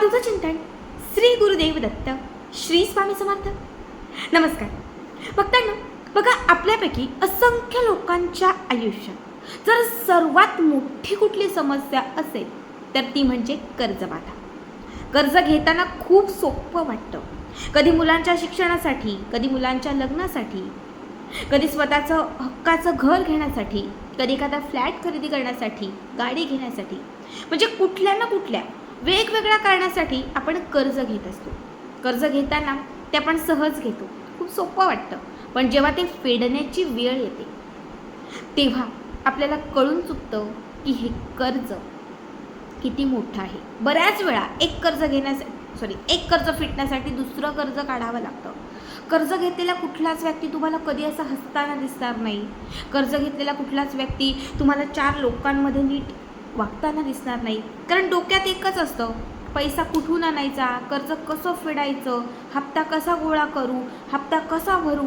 अवधूत चिंतन श्री गुरुदेव दत्त श्री स्वामी समर्थ. नमस्कार. बघताना बघा आपल्यापैकी असंख्य लोकांच्या आयुष्यात जर सर्वात मोठी कुठली समस्या असेल तर ती म्हणजे कर्जबाधा. कर्ज घेताना खूप सोपं वाटतं. कधी मुलांच्या शिक्षणासाठी कधी मुलांच्या लग्नासाठी कधी स्वतःचं हक्काचं घर घेण्यासाठी कधी एखादा फ्लॅट खरेदी करण्यासाठी गाडी घेण्यासाठी म्हणजे कुठल्या ना कुठल्या वेगवेगळ्या कारणासाठी आपण कर्ज घेत असतो. कर्ज घेताना ते आपण सहज घेतो. खूप सोपं वाटतं. पण जेव्हा ते फेडण्याची वेळ येते तेव्हा आपल्याला कळून चुकतं की हे कर्ज किती मोठं आहे. बऱ्याच वेळा एक कर्ज घेण्यासाठी सॉरी एक कर्ज फिटण्यासाठी दुसरं कर्ज काढावं लागतं. कर्ज घेतलेला कुठलाच व्यक्ती तुम्हाला कधी असं हसताना दिसणार नाही. कर्ज घेतलेला कुठलाच व्यक्ती तुम्हाला चार लोकांमध्ये नीट वागताना दिसणार नाही. कारण डोक्यात एकच असतं पैसा कुठून आणायचा कर्ज कसं फेडायचं हप्ता कसा गोळा करू हप्ता कसा भरू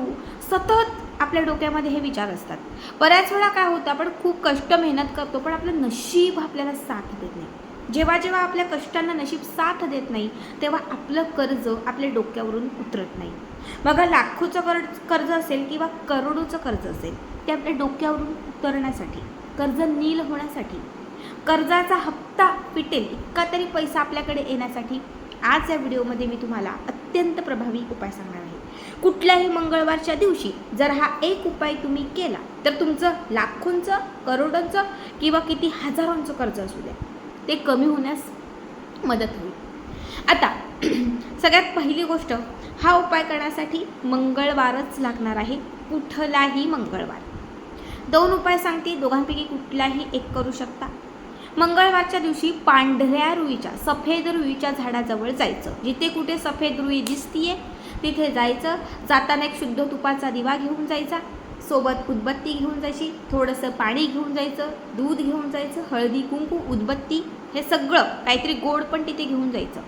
सतत आपल्या डोक्यामध्ये हे विचार असतात. बऱ्याच वेळा काय होतं आपण खूप कष्ट मेहनत करतो पण आपलं नशीब आपल्याला साथ देत नाही. जेव्हा जेव्हा आपल्या कष्टांना नशीब साथ देत नाही तेव्हा आपलं कर्ज आपल्या डोक्यावरून उतरत नाही. बघा लाखोचं कर्ज कर्ज असेल किंवा करोडोचं कर्ज असेल ते आपल्या डोक्यावरून उतरण्यासाठी कर्ज नील होण्यासाठी कर्जाचा हप्ता पिटेल इतका तरी पैसा आपल्याकडे येण्यासाठी आज या व्हिडिओमध्ये मी तुम्हाला अत्यंत प्रभावी उपाय सांगणार आहे. कुठल्याही मंगळवारच्या दिवशी जर हा एक उपाय तुम्ही केला तर तुमचं लाखोंचं करोडोंचं किंवा किती हजारोंचं कर्ज असू द्या. ते कमी होण्यास मदत होईल. आता सगळ्यात पहिली गोष्ट हा उपाय करण्यासाठी मंगळवारच लागणार आहे कुठलाही मंगळवार. दोन उपाय सांगते दोघांपैकी कुठलाही एक करू शकता. मंगळवारच्या दिवशी पांढऱ्या रुईच्या सफेद रुईच्या झाडाजवळ जायचं. जिथे कुठे सफेद रुई दिसतीये तिथे जायचं. जाताना एक शुद्ध तुपाचा दिवा घेऊन जायचा. सोबत उदबत्ती घेऊन जायची. थोडंसं पाणी घेऊन जायचं. दूध घेऊन जायचं. हळदी कुंकू उदबत्ती हे सगळं काहीतरी गोड पण तिथे घेऊन जायचं.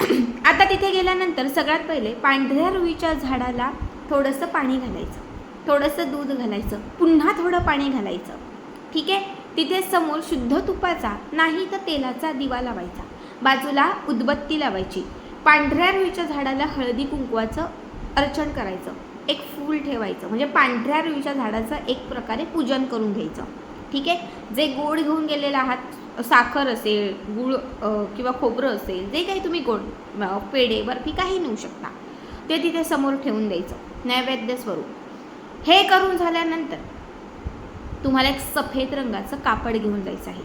आता तिथे गेल्यानंतर सगळ्यात पहिले पांढऱ्या रुईच्या झाडाला थोडंसं पाणी घालायचं. थोडंसं दूध घालायचं. पुन्हा थोडं पाणी घालायचं. ठीक आहे? तिथे समोर शुद्ध तुपाचा नाही तर तेलाचा दिवा लावायचा. बाजूला उदबत्ती लावायची. पांढऱ्या रुईच्या झाडाला हळदी कुंकवाचं अर्चन करायचं. एक फूल ठेवायचं. म्हणजे पांढऱ्या रुईच्या झाडाचं एक प्रकारे पूजन करून घ्यायचं. ठीक आहे? जे गोड घेऊन गेलेलं आहात साखर असेल गुळ किंवा खोबरं असेल जे काही तुम्ही गोड पेढे बर्फी काही नेऊ शकता. ते तिथे समोर ठेवून द्यायचं. नैवेद्य स्वरूप. हे करून झाल्यानंतर तुम्हाला एक सफेद रंगाचं कापड घेऊन जायचं आहे.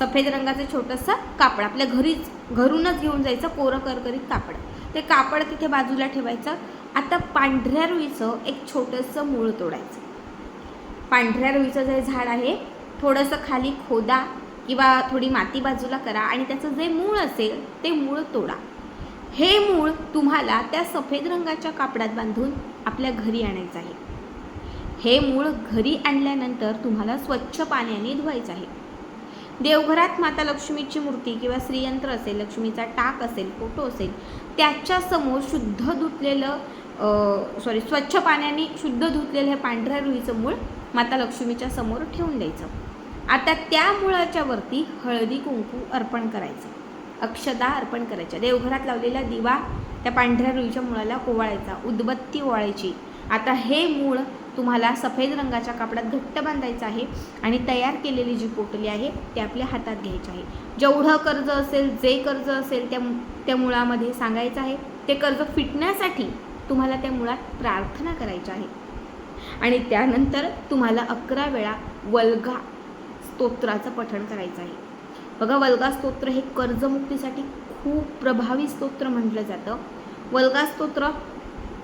सफेद रंगाचं छोटंसं कापड आपल्या घरीच घरूनच घेऊन जायचं कोरं करकरीत कापड. ते कापड तिथे बाजूला ठेवायचं. आता पांढऱ्या रुईचं एक छोटंसं मूळ तोडायचं. पांढऱ्या रुईचं जे झाड आहे थोडंसं खाली खोदा किंवा थोडी माती बाजूला करा आणि त्याचं जे मूळ असेल ते मूळ तोडा. हे मूळ तुम्हाला त्या सफेद रंगाच्या कापडात बांधून आपल्या घरी आणायचं आहे. हे मूळ घरी आणल्यानंतर तुम्हाला स्वच्छ पाण्याने धुवायचं आहे. देवघरात माता लक्ष्मीची मूर्ती किंवा श्रीयंत्र असेल लक्ष्मीचा टाक असेल फोटो असेल त्याच्यासमोर शुद्ध धुतलेलं सॉरी स्वच्छ पाण्याने शुद्ध धुतलेलं हे पांढऱ्या रुईचं मूळ माता लक्ष्मीच्या समोर ठेवून द्यायचं. आता त्या मुळाच्या वरती हळदी कुंकू अर्पण करायचं. अक्षदा अर्पण करायच्या. देवघरात लावलेला दिवा त्या पांढऱ्या रुईच्या मुळाला ओवाळायचा. उदबत्ती ओवाळायची. आता हे मूळ तुम्हाला सफेद रंगाच्या कापडात घट्ट बांधायचं आहे आणि तयार केलेली जी पोटली आहे ती आपल्या हातात घ्यायची आहे. जेवढं कर्ज असेल जे कर्ज असेल त्या त्या मुळामध्ये सांगायचं आहे ते कर्ज फिटण्यासाठी तुम्हाला त्या मुळात प्रार्थना करायची आहे. आणि त्यानंतर तुम्हाला अकरा वेळा वल्गा स्तोत्राचं पठण करायचं आहे. बघा वल्गा स्तोत्र हे कर्जमुक्तीसाठी खूप प्रभावी स्तोत्र म्हटलं जातं. वल्गा स्तोत्र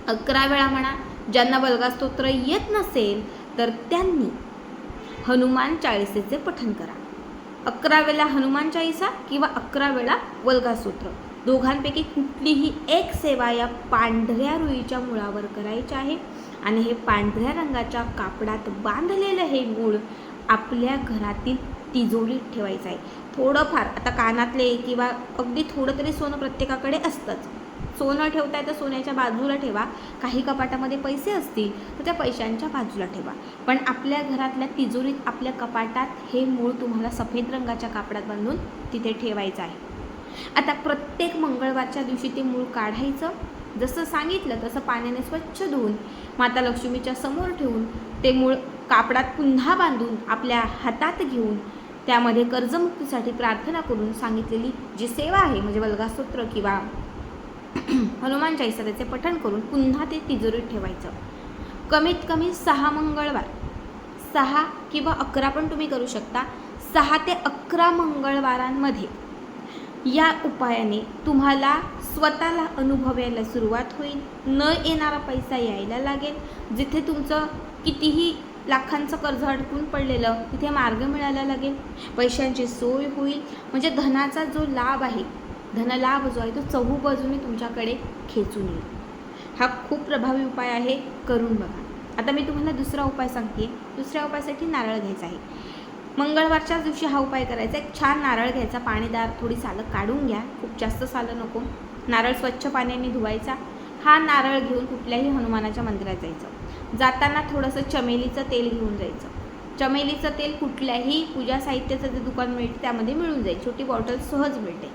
अकरा वेळा म्हणा ज्यांना बलगास्तोत्र येत नसेल तर त्यांनी हनुमान चाळीसेचे पठण करा. अकरा वेळा हनुमान चाळीसा किंवा अकरा वेळा वल्गासूत्र दोघांपैकी कुठलीही एक सेवा या पांढऱ्या रुईच्या मुळावर करायची आहे. आणि हे पांढऱ्या रंगाच्या कापडात बांधलेलं हे मूळ आपल्या घरातील तिजोरीत ठेवायचं आहे. थोडंफार आता कानातले किंवा अगदी थोडं तरी सोनं प्रत्येकाकडे असतंच. सोनं ठेवताय तर सोन्याच्या बाजूला ठेवा. काही कपाटामध्ये पैसे असतील तर त्या पैशांच्या बाजूला ठेवा. पण आपल्या घरातल्या तिजोरीत आपल्या कपाटात हे मूळ तुम्हाला सफेद रंगाच्या कापडात बांधून तिथे ठेवायचं आहे. आता प्रत्येक मंगळवारच्या दिवशी ते मूळ काढायचं. जसं सांगितलं तसं पाण्याने स्वच्छ धुवून माता लक्ष्मीच्या समोर ठेवून ते मूळ कापडात पुन्हा बांधून आपल्या हातात घेऊन त्यामध्ये कर्जमुक्तीसाठी प्रार्थना करून सांगितलेली जी सेवा आहे म्हणजे वल्गास्तोत्र किंवा हनुमान चाळीसा त्याचे पठण करून पुन्हा ते तिजोरीत ठेवायचं. कमीत कमी सहा मंगळवार. सहा किंवा अकरा पण तुम्ही करू शकता. सहा ते अकरा मंगळवारांमध्ये. या उपायाने तुम्हाला स्वतःला अनुभव यायला सुरुवात होईल. न येणारा पैसा यायला लागेल. जिथे तुमचं कितीही लाखांचं कर्ज अडकून पडलेलं तिथे मार्ग मिळायला लागेल. पैशांची सोय होईल. म्हणजे धनाचा जो लाभ आहे धनलाभ जो आहे तो चहू बाजूने तुमच्याकडे खेचून येईल. हा खूप प्रभावी उपाय आहे करून बघा. आता मी तुम्हाला दुसरा उपाय सांगते. दुसऱ्या उपायासाठी नारळ घ्यायचा आहे. मंगळवारच्याच दिवशी हा उपाय करायचा एक छान नारळ घ्यायचा पाणीदार थोडी सालं काढून घ्या. खूप जास्त सालं नको. नारळ स्वच्छ पाण्याने धुवायचा. हा नारळ घेऊन कुठल्याही हनुमानाच्या मंदिरात जायचं. जाताना थोडंसं चमेलीचं तेल घेऊन जायचं. चमेलीचं तेल कुठल्याही पूजा साहित्याचं जे दुकान मिळते त्यामध्ये मिळून जाईल. छोटी बॉटल सहज मिळते.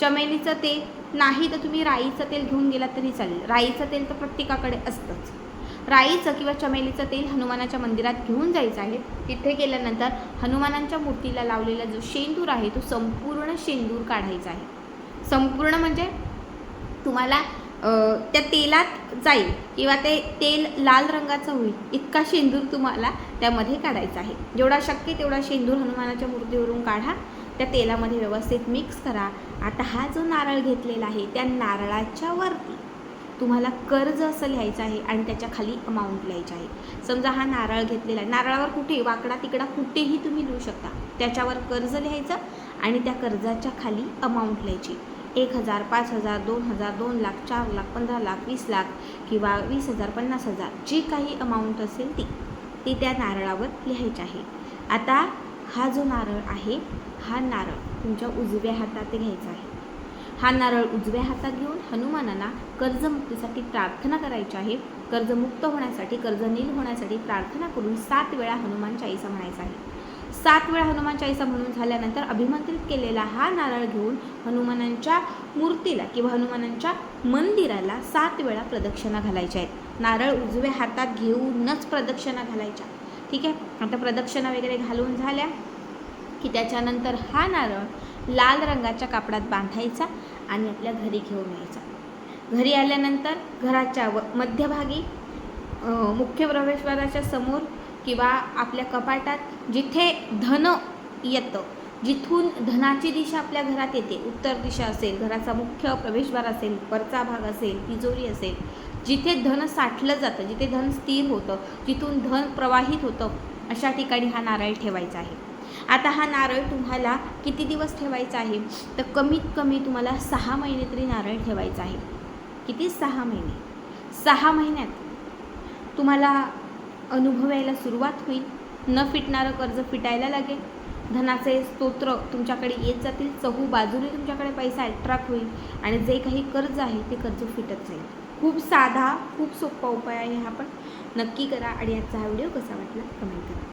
चमेलीचं तेल नाही तर तुम्ही राईचं तेल घेऊन गेलात तरी चालेल. राईचं तेल तर प्रत्येकाकडे असतंच. राईचं किंवा चमेलीचं तेल हनुमानाच्या मंदिरात घेऊन जायचं आहे. तिथे गेल्यानंतर हनुमानांच्या मूर्तीला लावलेला जो शेंदूर आहे तो संपूर्ण शेंदूर काढायचा आहे. संपूर्ण म्हणजे तुम्हाला त्या तेलात जाईल किंवा ते तेल लाल रंगाचं होईल इतका शेंदूर तुम्हाला त्यामध्ये काढायचा आहे. जेवढा शक्य तेवढा शेंदूर हनुमानाच्या मूर्तीवरून काढा. त्या तेलामध्ये व्यवस्थित मिक्स करा. आता हा जो नारळ घेतलेला आहे त्या नारळाच्या वरती तुम्हाला कर्ज असं लिहायचं आहे आणि त्याच्याखाली अमाऊंट लिहायची आहे. समजा हा नारळ घेतलेला आहे नारळावर कुठे वाकडा तिकडा कुठेही तुम्ही लिहू शकता. त्याच्यावर कर्ज लिहायचं आणि त्या कर्जाच्या खाली अमाऊंट लिहायची. एक हजार पाच हजार दोन हजार दोन लाख चार लाख पंधरा लाख वीस लाख किंवा वीस हजार पन्नास हजार जी काही अमाऊंट असेल ती ती त्या नारळावर लिहायची आहे. आता हा जो नारळ आहे हा नारळ तुमच्या उजव्या हातात घ्यायचा आहे. हा नारळ उजव्या हातात घेऊन हनुमानांना कर्जमुक्तीसाठी प्रार्थना करायची आहे. कर्जमुक्त होण्यासाठी कर्जनील होण्यासाठी प्रार्थना करून सात वेळा हनुमान चाळीसा म्हणायचा आहे. सात वेळा हनुमान चाळीसा म्हणून झाल्यानंतर अभिमंत्रित केलेला हा नारळ घेऊन हनुमानांच्या मूर्तीला किंवा हनुमानांच्या मंदिराला सात वेळा प्रदक्षिणा घालायच्या आहेत. नारळ उजव्या हातात घेऊनच प्रदक्षिणा घालायच्या. ठीक आहे? आता प्रदक्षिणा वगैरे घालून झाल्या की त्याच्यानंतर हा नारळ लाल रंगाच्या कापडात बांधायचा आणि आपल्या घरी घेऊन यायचा. घरी आल्यानंतर घराच्या व मध्यभागी मुख्य प्रवेशद्वाराच्या समोर किंवा आपल्या कपाटात जिथे धन येतं जिथून धनाची दिशा आपल्या घरात येते. उत्तर दिशा असेल घराचा मुख्य प्रवेशद्वार असेल वरचा भाग असेल तिजोरी असेल जिथे धन साठलं जातं जिथे धन स्थिर होतं जिथून धन प्रवाहित होतं अशा ठिकाणी हा नारळ ठेवायचा आहे. आता हा नारळ तुम्हाला किती दिवस ठेवायचा आहे? तर कमीत कमी तुम्हाला सहा महिने तरी नारळ ठेवायचा आहे. किती? सहा महिने. सहा महिन्यात तुम्हाला अनुभव यायला सुरुवात होईल. न फिटणारं कर्ज फिटायला लागेल. धनाचे स्तोत्र तुमच्याकडे येत जातील. चहू बाजूने तुमच्याकडे पैसा अट्रॅक्ट होईल. आणि जे काही कर्ज आहे ते कर्ज फिटत जाईल. खूप साधा खूप सोपा उपाय आहे हा पण. नक्की करा आणि आजचा हा व्हिडिओ कसा वाटला कमेंट करा.